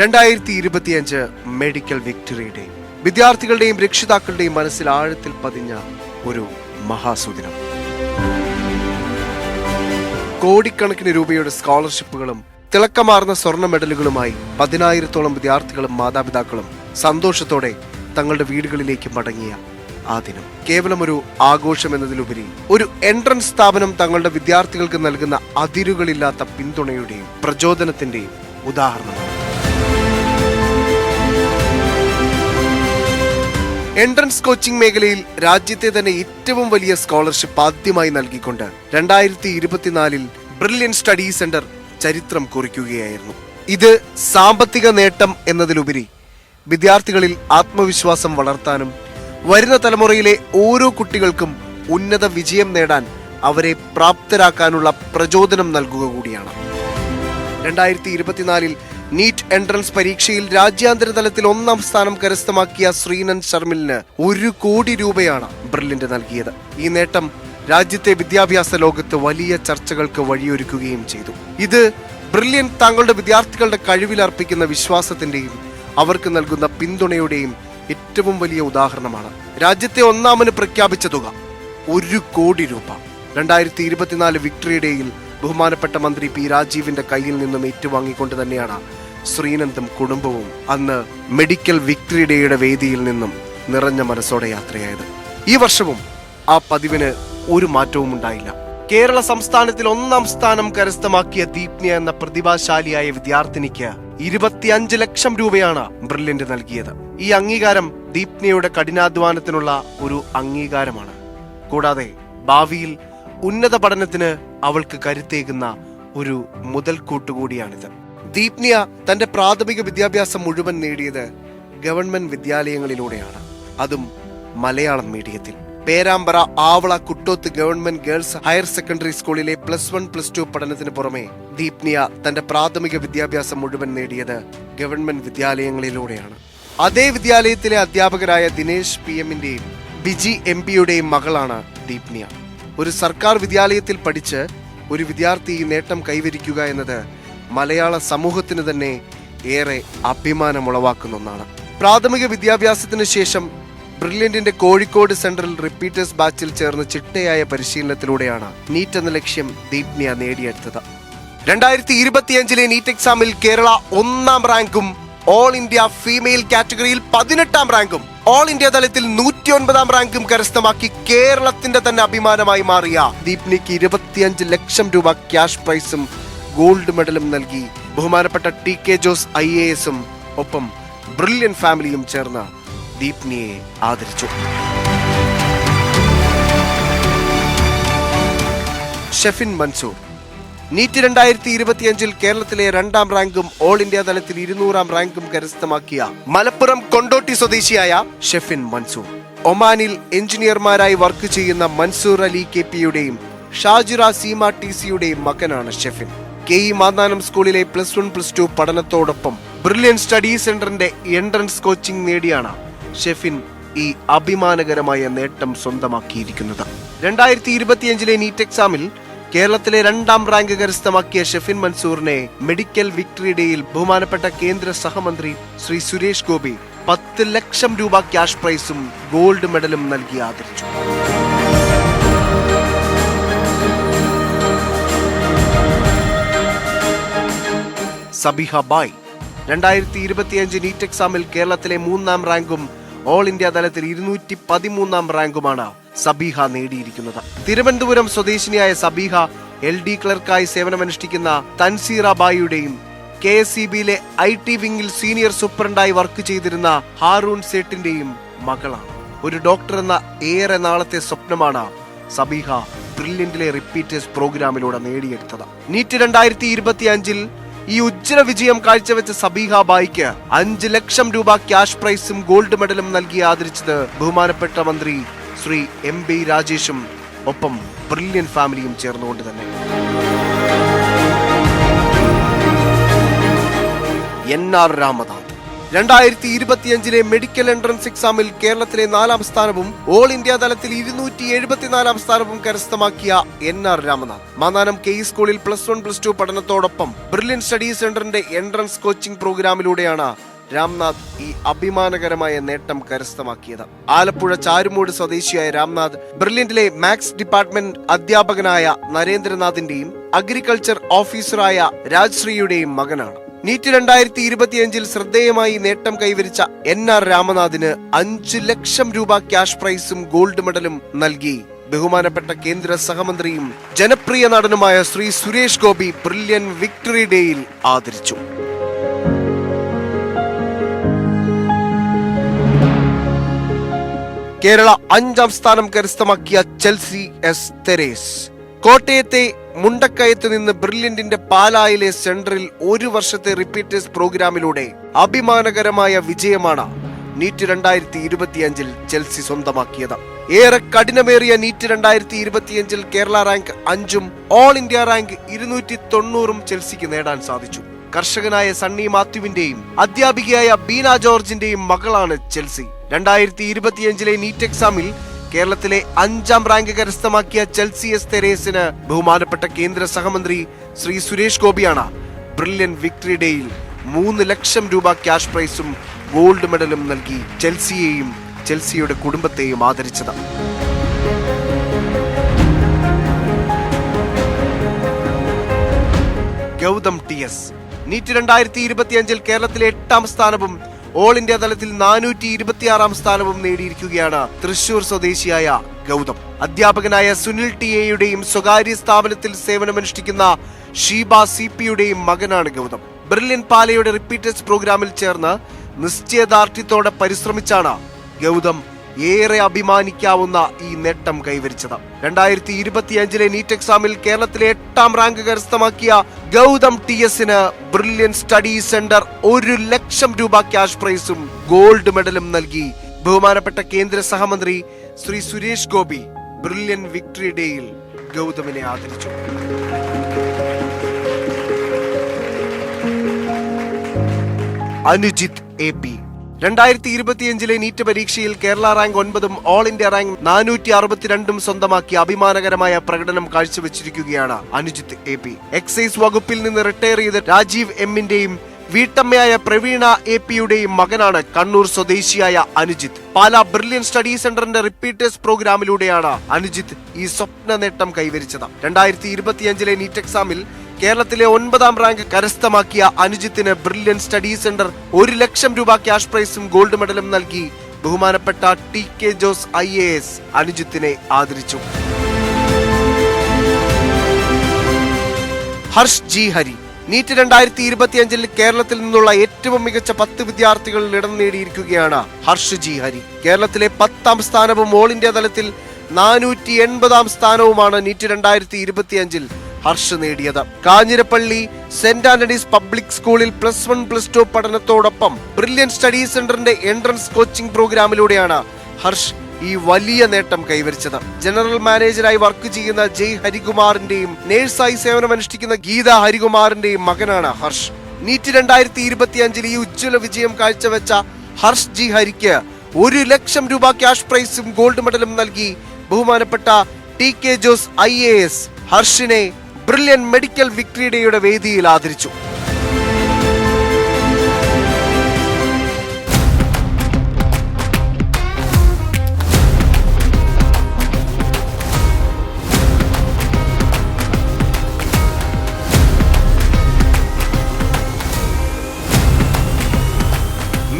രണ്ടായിരത്തി ഇരുപത്തിയഞ്ച് medical victory day വിദ്യാർത്ഥികളുടെയും രക്ഷിതാക്കളുടെയും മനസ്സിൽ ആഴത്തിൽ പതിഞ്ഞ ഒരു മഹാസുദിനം കോടിക്കണക്കിന് രൂപയുടെ സ്കോളർഷിപ്പുകളും തിളക്കമാർന്ന സ്വർണ മെഡലുകളുമായി പതിനായിരത്തോളം വിദ്യാർത്ഥികളും മാതാപിതാക്കളും സന്തോഷത്തോടെ തങ്ങളുടെ വീടുകളിലേക്ക് മടങ്ങിയ ആ ദിനം. കേവലം ഒരു ആഘോഷം എന്നതിലുപരി ഒരു എൻട്രൻസ് സ്ഥാപനം തങ്ങളുടെ വിദ്യാർത്ഥികൾക്ക് നൽകുന്ന അതിരുകളില്ലാത്ത പിന്തുണയുടെയും പ്രചോദനത്തിന്റെയും ഉദാഹരണമാണ്. എൻട്രൻസ് കോച്ചിംഗ് മേഖലയിൽ രാജ്യത്തെ തന്നെ ഏറ്റവും വലിയ സ്കോളർഷിപ്പ് ആദ്യമായി നൽകിക്കൊണ്ട് രണ്ടായിരത്തി ഇരുപത്തിനാലിൽ ബ്രില്യൻ സ്റ്റഡി സെന്റർ ചരിത്രം കുറിക്കുകയായിരുന്നു. ഇത് സാമ്പത്തിക നേട്ടം എന്നതിലുപരി വിദ്യാർത്ഥികളിൽ ആത്മവിശ്വാസം വളർത്താനും വരുന്ന തലമുറയിലെ ഓരോ കുട്ടികൾക്കും ഉന്നത വിജയം നേടാൻ അവരെ പ്രാപ്തരാക്കാനുള്ള പ്രചോദനം നൽകുക കൂടിയാണ്. രണ്ടായിരത്തി ഇരുപത്തിനാലിൽ നീറ്റ് എൻട്രൻസ് പരീക്ഷയിൽ രാജ്യാന്തര തലത്തിൽ ഒന്നാം സ്ഥാനം കരസ്ഥമാക്കിയ ശ്രീനന്ദ് ശർമിലിന് ഒരു കോടി രൂപയാണ് ബ്രില്ലിന്റ് നൽകിയത്. ഈ നേട്ടം രാജ്യത്തെ വിദ്യാഭ്യാസ ലോകത്ത് വലിയ ചർച്ചകൾക്ക് വഴിയൊരുക്കുകയും ചെയ്തു. ഇത് ബ്രില്യൻ താങ്കളുടെ വിദ്യാർത്ഥികളുടെ കഴിവിൽ അർപ്പിക്കുന്ന വിശ്വാസത്തിന്റെയും അവർക്ക് നൽകുന്ന പിന്തുണയുടെയും ഏറ്റവും വലിയ ഉദാഹരണമാണ്. രാജ്യത്തെ ഒന്നാമന് പ്രഖ്യാപിച്ച തുക ഒരു കോടി രൂപ. രണ്ടായിരത്തി ഇരുപത്തിനാല് വിക്ടറി ഡേയിൽ ബഹുമാനപ്പെട്ട മന്ത്രി പി രാജീവിന്റെ കയ്യിൽ നിന്നും ഏറ്റുവാങ്ങിക്കൊണ്ട് തന്നെയാണ് ശ്രീനന്ദും കുടുംബവും അന്ന് മെഡിക്കൽ വിക്ടറി ഡേയുടെ വേദിയിൽ നിന്നും നിറഞ്ഞ മനസ്സോടെ യാത്രയായത്. ഈ വർഷവും ആ പതിവിന് ഒരു മാറ്റവും ഉണ്ടായില്ല. കേരള സംസ്ഥാനത്തിൽ ഒന്നാം സ്ഥാനം കരസ്ഥമാക്കിയ ദീപ്നിയ എന്ന പ്രതിഭാശാലിയായ വിദ്യാർത്ഥിനിക്ക് ഇരുപത്തിയഞ്ച് ലക്ഷം രൂപയാണ് ബ്രില്യന്റ് നൽകിയത്. ഈ അംഗീകാരം ദീപ്നിയുടെ കഠിനാധ്വാനത്തിനുള്ള ഒരു അംഗീകാരമാണ്. കൂടാതെ ഭാവിയിൽ ഉന്നത പഠനത്തിന് അവൾക്ക് കരുത്തേകുന്ന ഒരു മുതൽക്കൂട്ട് കൂടിയാണിത്. ദീപ്നിയ തന്റെ പ്രാഥമിക വിദ്യാഭ്യാസം മുഴുവൻ നേടിയത് ഗവൺമെന്റ് വിദ്യാലയങ്ങളിലൂടെയാണ്. അതും മലയാളം മീഡിയത്തിൽ. Perambra Avala Kuttoth government girls higher secondary സ്കൂളിലെ പ്ലസ് വൺ പ്ലസ് ടു പഠനത്തിന് പുറമെ ദീപ്നിയ തന്റെ പ്രാഥമിക വിദ്യാഭ്യാസം മുഴുവൻ നേടിയത് ഗവൺമെന്റ് വിദ്യാലയങ്ങളിലൂടെയാണ്. അതേ വിദ്യാലയത്തിലെ അധ്യാപകരായ ദിനേശ് പി എമ്മിന്റെയും ബിജി എം പിയുടെയും മകളാണ് ദീപ്നിയ. ഒരു സർക്കാർ വിദ്യാലയത്തിൽ പഠിച്ച് ഒരു വിദ്യാർത്ഥി നേട്ടം കൈവരിക്കുക എന്നത് മലയാള സമൂഹത്തിന് തന്നെ ഏറെ അഭിമാനമുളവാക്കുന്ന ഒന്നാണ്. പ്രാഥമിക വിദ്യാഭ്യാസത്തിന് ശേഷം ബ്രില്യന്റിന്റെ കോഴിക്കോട് സെൻട്രൽ റിപ്പീറ്റേഴ്സ് ബാച്ചിൽ ചേർന്ന് ചിട്ടയായ പരിശീലനത്തിലൂടെയാണ് നീറ്റ് എന്ന ലക്ഷ്യം ദീപ്നിയ നേടിയെടുത്തത്. രണ്ടായിരത്തി ഇരുപത്തിയഞ്ചിലെ നീറ്റ് എക്സാമിൽ കേരള ഒന്നാം റാങ്കും ഓൾ ഇന്ത്യ ഫീമെയിൽ കാറ്റഗറിയിൽ പതിനെട്ടാം റാങ്കും ഓൾ ഇന്ത്യ തലത്തിൽ നൂറ്റി ഒൻപതാം റാങ്കും കരസ്ഥമാക്കി കേരളത്തിന്റെ തന്നെ അഭിമാനമായി മാറിയ ദീപ്നിക്ക് ഇരുപത്തിയഞ്ച് ലക്ഷം രൂപ ക്യാഷ് പ്രൈസും ഗോൾഡ് മെഡലും നൽകി ബഹുമാനപ്പെട്ട T K Jose I A എസും ഒപ്പം ബ്രില്യൻ ഫാമിലിയും ചേർന്ന് ദീപ്നിയെ ആദരിച്ചു. ഷെഫിൻ മൻസൂർ നീറ്റ് രണ്ടായിരത്തി ഇരുപത്തിയഞ്ചിൽ കേരളത്തിലെ രണ്ടാം റാങ്കും ഓൾ ഇന്ത്യ തലത്തിൽ ഇരുന്നൂറാം റാങ്കും കരസ്ഥമാക്കിയ മലപ്പുറം കൊണ്ടോട്ടി സ്വദേശിയായ ഷെഫിൻ മൻസൂർ ഒമാനിൽ എഞ്ചിനീയർമാരായി വർക്ക് ചെയ്യുന്ന മൻസൂർ അലി കെ പിയുടെയും ഷാജിറ സീമ ടി സിയുടെയും മകനാണ് ഷെഫിൻ. കെ ഇ മാന്നാനം സ്കൂളിലെ പ്ലസ് വൺ പ്ലസ് ടു പഠനത്തോടൊപ്പം ബ്രില്യൻ സ്റ്റഡി സെന്ററിന്റെ എൻട്രൻസ് കോച്ചിംഗ് നേടിയാണ് ഷെഫിൻ ഈ അഭിമാനകരമായ നേട്ടം സ്വന്തമാക്കിയിരിക്കുന്നത്. രണ്ടായിരത്തി ഇരുപത്തിയഞ്ചിലെ നീറ്റ് എക്സാമിൽ കേരളത്തിലെ രണ്ടാം റാങ്ക് കരസ്ഥമാക്കിയ ഷെഫിൻ മൻസൂറിനെ മെഡിക്കൽ വിക്ടറി ഡേയിൽ ബഹുമാനപ്പെട്ട കേന്ദ്ര സഹമന്ത്രി ശ്രീ സുരേഷ് ഗോപി പത്ത് ലക്ഷം രൂപ ക്യാഷ് പ്രൈസും ഗോൾഡ് മെഡലും നൽകി ആദരിച്ചു. സബിഹ ബായ് രണ്ടായിരത്തി ഇരുപത്തിയഞ്ച് നീറ്റ് എക്സാമിൽ കേരളത്തിലെ മൂന്നാം റാങ്കും ഓൾ ഇന്ത്യ തലത്തിൽ ഇരുന്നൂറ്റി പതിമൂന്നാം റാങ്കുമാണ് സബീഹ നേടിയിരിക്കുന്നത്. തിരുവനന്തപുരം സ്വദേശിനിയായ സബീഹ എൽ ഡി ക്ലർക്കായി സേവനമനുഷ്ഠിക്കുന്ന തൻസീറ ബായിയുടെയും കെ എസ് സി ബിയിലെ ഐ ടി വിംഗിൽ സീനിയർ സൂപ്രണ്ടായി വർക്ക് ചെയ്തിരുന്ന ഹാറൂൺ സേട്ടിന്റെയും മകളാണ്. ഒരു ഡോക്ടർ എന്ന ഏറെ നാളത്തെ സ്വപ്നമാണ് സബീഹ ബ്രില്യന്റിലെ റിപ്പീറ്റേഴ്സ് പ്രോഗ്രാമിലൂടെ നേടിയെടുത്തത്. നീറ്റ് രണ്ടായിരത്തി ഇരുപത്തി അഞ്ചിൽ ഈ ഉജ്ജ്വല വിജയം കാഴ്ചവെച്ച സബീഹ ബായിക്ക് അഞ്ച് ലക്ഷം രൂപ ക്യാഷ് പ്രൈസും ഗോൾഡ് മെഡലും നൽകി ആദരിച്ചത് ബഹുമാനപ്പെട്ട മന്ത്രി ശ്രീ എം ബി രാജേഷും ഒപ്പം ബ്രില്യൻ ഫാമിലിയും ചേർന്നുകൊണ്ട് തന്നെ. എൻ ആർ രാമനാഥ് രണ്ടായിരത്തി ഇരുപത്തിയഞ്ചിലെ മെഡിക്കൽ എൻട്രൻസ് എക്സാമിൽ കേരളത്തിലെ നാലാം സ്ഥാനവും ഓൾ ഇന്ത്യ തലത്തിൽ ഇരുന്നൂറ്റി എഴുപത്തിനാലാം സ്ഥാനവും കരസ്ഥമാക്കിയ N R Ramanath. Mannanam K E സ്കൂളിൽ പ്ലസ് വൺ പ്ലസ് ടു പഠനത്തോടൊപ്പം ബ്രില്യൻ സ്റ്റഡി സെന്ററിന്റെ എൻട്രൻസ് കോച്ചിംഗ് പ്രോഗ്രാമിലൂടെയാണ് രാംനാഥ് ഈ അഭിമാനകരമായ നേട്ടം കരസ്ഥമാക്കിയത്. ആലപ്പുഴ ചാരുമൂട് സ്വദേശിയായ രാംനാഥ് ബ്രില്യന്റിലെ മാത്സ് ഡിപ്പാർട്ട്മെന്റ് അധ്യാപകനായ നരേന്ദ്രനാഥിന്റെയും അഗ്രികൾച്ചർ ഓഫീസറായ രാജ്ശ്രീയുടെയും മകനാണ്. നീറ്റ് രണ്ടായിരത്തി ഇരുപത്തിയഞ്ചിൽ ശ്രദ്ധേയമായി നേട്ടം കൈവരിച്ച എൻ ആർ രാമനാഥിന് അഞ്ചു ലക്ഷം രൂപ ക്യാഷ് പ്രൈസും ഗോൾഡ് മെഡലും നൽകി. ബഹുമാനപ്പെട്ട കേന്ദ്ര സഹമന്ത്രിയും ജനപ്രിയ നടനുമായ ശ്രീ സുരേഷ് ഗോപി ബ്രില്യൻ വിക്ടറി ഡേയിൽ ആദരിച്ചു. കേരള അഞ്ചാം സ്ഥാനം കരസ്ഥമാക്കിയ ചെൽസി എസ് തെരേസ്. കോട്ടയത്തെ മുണ്ടക്കയത്ത് നിന്ന് ബ്രില്യന്റിന്റെ പാലായിലെ സെന്ററിൽ ഒരു വർഷത്തെ റിപ്പീറ്റേഴ്സ് പ്രോഗ്രാമിലൂടെ അഭിമാനകരമായ വിജയമാണ് നീറ്റ് രണ്ടായിരത്തി ഇരുപത്തിയഞ്ചിൽ ചെൽസി സ്വന്തമാക്കിയത്. ഏറെ കഠിനമേറിയ നീറ്റ് രണ്ടായിരത്തി ഇരുപത്തിയഞ്ചിൽ കേരള റാങ്ക് അഞ്ചും ഓൾ ഇന്ത്യ റാങ്ക് ഇരുന്നൂറ്റി തൊണ്ണൂറും ചെൽസിക്ക് നേടാൻ സാധിച്ചു. കർഷകനായ സണ്ണി മാത്യുവിന്റെയും അധ്യാപികയായ ബീന ജോർജിന്റെയും മകളാണ് ചെൽസി. രണ്ടായിരത്തി ഇരുപത്തിയഞ്ചിലെ നീറ്റ് എക്സാമിൽ കേരളത്തിലെ അഞ്ചാം റാങ്ക് കരസ്ഥമാക്കിയ ചെൽസി എസ് തെരേസിന് ബഹുമാനപ്പെട്ട കേന്ദ്ര സഹമന്ത്രി ശ്രീ സുരേഷ് ഗോപിയാണ് ബ്രില്യൻ വിക്ടറി ഡേയിൽ മൂന്ന് ലക്ഷം രൂപ ക്യാഷ് പ്രൈസും ഗോൾഡ് മെഡലും നൽകി ചെൽസിയെയും ചെൽസിയുടെ കുടുംബത്തെയും ആദരിച്ചത്. Gautham T S. നീറ്റ് രണ്ടായിരത്തി ഇരുപത്തിയഞ്ചിൽ കേരളത്തിലെ എട്ടാം സ്ഥാനവും ഓൾ ഇന്ത്യ തലത്തിൽ നാനൂറ്റി ഇരുപത്തിയാറാം സ്ഥാനവും നേടിയിരിക്കുകയാണ് തൃശൂർ സ്വദേശിയായ ഗൗതം. അധ്യാപകനായ സുനിൽ ടി എയുടെയും സ്വകാര്യ സ്ഥാപനത്തിൽ സേവനമനുഷ്ഠിക്കുന്ന ഷീബ സി പിയുടെയും മകനാണ് ഗൗതം. ബ്രില്യൻ പാലയുടെ റിപ്പീറ്റേഴ്സ് പ്രോഗ്രാമിൽ ചേർന്ന് നിശ്ചയദാർഢ്യത്തോടെ പരിശ്രമിച്ചാണ് ഗൗതം ഏറെ അഭിമാനിക്കാവുന്ന ഈ നേട്ടം കൈവരിച്ചത്. രണ്ടായിരത്തി ഇരുപത്തിയഞ്ചിലെ നീറ്റ് എക്സാമിൽ കേരളത്തിലെ എട്ടാം റാങ്ക് കരസ്ഥമാക്കിയ ഗൗതം ടി എസിന് ബ്രില്യൻ സ്റ്റഡി സെന്റർ ഒരു ലക്ഷം രൂപ ക്യാഷ് പ്രൈസും ഗോൾഡ് മെഡലും നൽകി. ബഹുമാനപ്പെട്ട കേന്ദ്ര സഹമന്ത്രി ശ്രീ സുരേഷ് ഗോപി ബ്രില്യൻ വിക്ടറി ഡേയിൽ ഗൗതമിനെ ആദരിച്ചു. Anujith A P. രണ്ടായിരത്തി ഇരുപത്തിയഞ്ചിലെ നീറ്റ് പരീക്ഷയിൽ കേരള റാങ്ക് ഒൻപതും ഓൾ ഇന്ത്യ റാങ്ക് നാനൂറ്റി അറുപത്തിരണ്ടും സ്വന്തമാക്കി അഭിമാനകരമായ പ്രകടനം കാഴ്ചവെച്ചിരിക്കുകയാണ് അനുജിത്ത് എ പി എക്സൈസ് വകുപ്പിൽ നിന്ന് റിട്ടയർ ചെയ്ത രാജീവ് എമ്മിന്റെയും വീട്ടമ്മയായ പ്രവീണ എ പിയുടെയും മകനാണ് കണ്ണൂർ സ്വദേശിയായ അനുജിത്ത്. പാലാ ബ്രില്യൻ സ്റ്റഡി സെന്ററിന്റെ റിപ്പീറ്റേഴ്സ് പ്രോഗ്രാമിലൂടെയാണ് അനുജിത്ത് ഈ സ്വപ്ന നേട്ടം കൈവരിച്ചത്. രണ്ടായിരത്തി ഇരുപത്തിയഞ്ചിലെ നീറ്റ് എക്സാമിൽ കേരളത്തിലെ ഒൻപതാം റാങ്ക് കരസ്ഥമാക്കിയ അനുജിത്തിന് ബ്രില്യൻ സ്റ്റഡി സെന്റർ ഒരു ലക്ഷം രൂപ ക്യാഷ് പ്രൈസും ഗോൾഡ് മെഡലും നൽകി. ബഹുമാനപ്പെട്ട T K Jose I A S അനുജിത്തിനെ ആദരിച്ചു. ഹർഷ് ജി ഹരി നീറ്റ് രണ്ടായിരത്തി ഇരുപത്തിയഞ്ചിൽ കേരളത്തിൽ നിന്നുള്ള ഏറ്റവും മികച്ച പത്ത് വിദ്യാർത്ഥികളിൽ ഇടം നേടിയിരിക്കുകയാണ് ഹർഷ് ജി ഹരി. കേരളത്തിലെ പത്താം സ്ഥാനവും ഓൾ ഇന്ത്യ തലത്തിൽ നാനൂറ്റി എൺപതാം സ്ഥാനവുമാണ് നീറ്റ് രണ്ടായിരത്തി ഇരുപത്തിയഞ്ചിൽ ഹർഷ് നേടിയത്. കാഞ്ഞിരപ്പള്ളി സെന്റ് ആന്റണീസ് പബ്ലിക് സ്കൂളിൽ പ്ലസ് വൺ പ്ലസ് ടു പഠനത്തോടൊപ്പം ബ്രില്യൻ സ്റ്റഡി സെന്ററിന്റെ എൻട്രൻസ് കോച്ചിംഗ് പ്രോഗ്രാമിലൂടെയാണ് ഹർഷ് ഈ വലിയ നേട്ടം കൈവരിച്ചത്. ജനറൽ മാനേജരായി വർക്ക് ചെയ്യുന്ന ജയ് ഹരികുമാറിന്റെയും നേഴ്സായി സേവനമനുഷ്ഠിക്കുന്ന ഗീത ഹരികുമാറിന്റെയും മകനാണ് ഹർഷ്. നീറ്റ് രണ്ടായിരത്തി ഇരുപത്തിയഞ്ചിൽ ഈ ഉജ്ജ്വല വിജയം കാഴ്ചവെച്ച ഹർഷ് ജി ഹരിക്ക് ഒരു ലക്ഷം രൂപ ക്യാഷ് പ്രൈസും ഗോൾഡ് മെഡലും നൽകി ബഹുമാനപ്പെട്ട T K Jose I A S. ഹർഷിനെ Brilliant medical victory ഡേയുടെ വേദിയിൽ ആദരിച്ചു.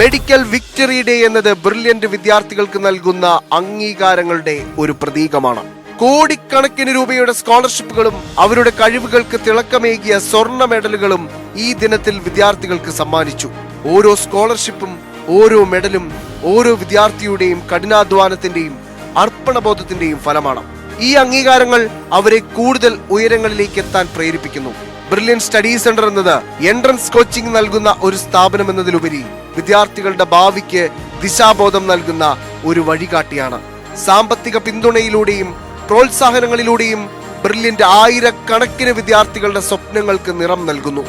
മെഡിക്കൽ വിക്ടറി ഡേ എന്നത് ബ്രില്യന്റ് വിദ്യാർത്ഥികൾക്ക് നൽകുന്ന അംഗീകാരങ്ങളുടെ ഒരു പ്രതീകമാണ്. കോടിക്കണക്കിന് രൂപയുടെ സ്കോളർഷിപ്പുകളും അവരുടെ കഴിവുകൾക്ക് തിളക്കമേകിയ സ്വർണ മെഡലുകളും ഈ ദിനത്തിൽ വിദ്യാർത്ഥികൾക്ക് സമ്മാനിച്ചു. ഓരോ സ്കോളർഷിപ്പും ഓരോ മെഡലും ഓരോ വിദ്യാർത്ഥിയുടെയും കഠിനാധ്വാനത്തിന്റെയും അർപ്പണബോധത്തിന്റെയും ഫലമാണ്. ഈ അംഗീകാരങ്ങൾ അവരെ കൂടുതൽ ഉയരങ്ങളിലേക്ക് എത്താൻ പ്രേരിപ്പിക്കുന്നു. ബ്രില്യൻ സ്റ്റഡി സെന്റർ എന്നത് എൻട്രൻസ് കോച്ചിംഗ് നൽകുന്ന ഒരു സ്ഥാപനം എന്നതിലുപരി വിദ്യാർത്ഥികളുടെ ഭാവിക്ക് ദിശാബോധം നൽകുന്ന ഒരു വഴികാട്ടിയാണ്. സാമ്പത്തിക പിന്തുണയിലൂടെയും പ്രോത്സാഹനങ്ങളിലൂടെയും ബ്രില്യന്റ് ആയിരക്കണക്കിന് വിദ്യാർത്ഥികളുടെ സ്വപ്നങ്ങൾക്ക് നിറം നൽകുന്നു.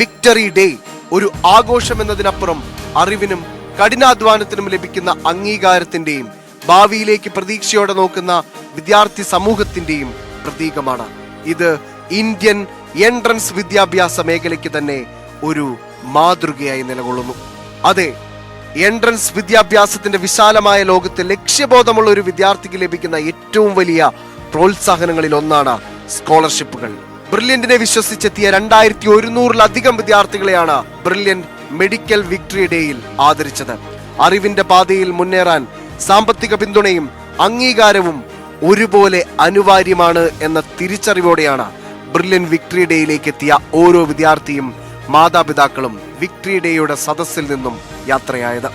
വിക്ടറി ഡേ ഒരു ആഘോഷം എന്നതിനപ്പുറം അറിവിനും കഠിനാധ്വാനത്തിനും ലഭിക്കുന്ന അംഗീകാരത്തിന്റെയും ഭാവിയിലേക്ക് പ്രതീക്ഷയോടെ നോക്കുന്ന വിദ്യാർത്ഥി സമൂഹത്തിന്റെയും പ്രതീകമാണ്. ഇത് ഇന്ത്യൻ എൻട്രൻസ് വിദ്യാഭ്യാസ മേഖലയ്ക്ക് തന്നെ ഒരു മാതൃകയായി നിലകൊള്ളുന്നു. അതെ എൻട്രൻസ് വിദ്യാഭ്യാസത്തിന്റെ വിശാലമായ ലോകത്ത് ലക്ഷ്യബോധമുള്ള ഒരു വിദ്യാർത്ഥിക്ക് ലഭിക്കുന്ന ഏറ്റവും വലിയ പ്രോത്സാഹനങ്ങളിൽ ഒന്നാണ് സ്കോളർഷിപ്പുകൾ. ബ്രില്യന്റിനെ വിശ്വസിച്ചെത്തിയ രണ്ടായിരത്തി ഒരുന്നൂറിലധികം വിദ്യാർത്ഥികളെയാണ് ബ്രില്യന്റ് മെഡിക്കൽ വിക്ടറി ഡേയിൽ ആദരിച്ചത്. അറിവിന്റെ പാതയിൽ മുന്നേറാൻ സാമ്പത്തിക പിന്തുണയും അംഗീകാരവും ഒരുപോലെ അനിവാര്യമാണ് എന്ന തിരിച്ചറിവോടെയാണ് ബ്രില്യൻ വിക്ടറി ഡേയിലേക്ക് എത്തിയ ഓരോ വിദ്യാർത്ഥിയും മാതാപിതാക്കളും വിക്ടറി ഡേയുടെ സദസ്സിൽ നിന്നും യാത്രയായത്.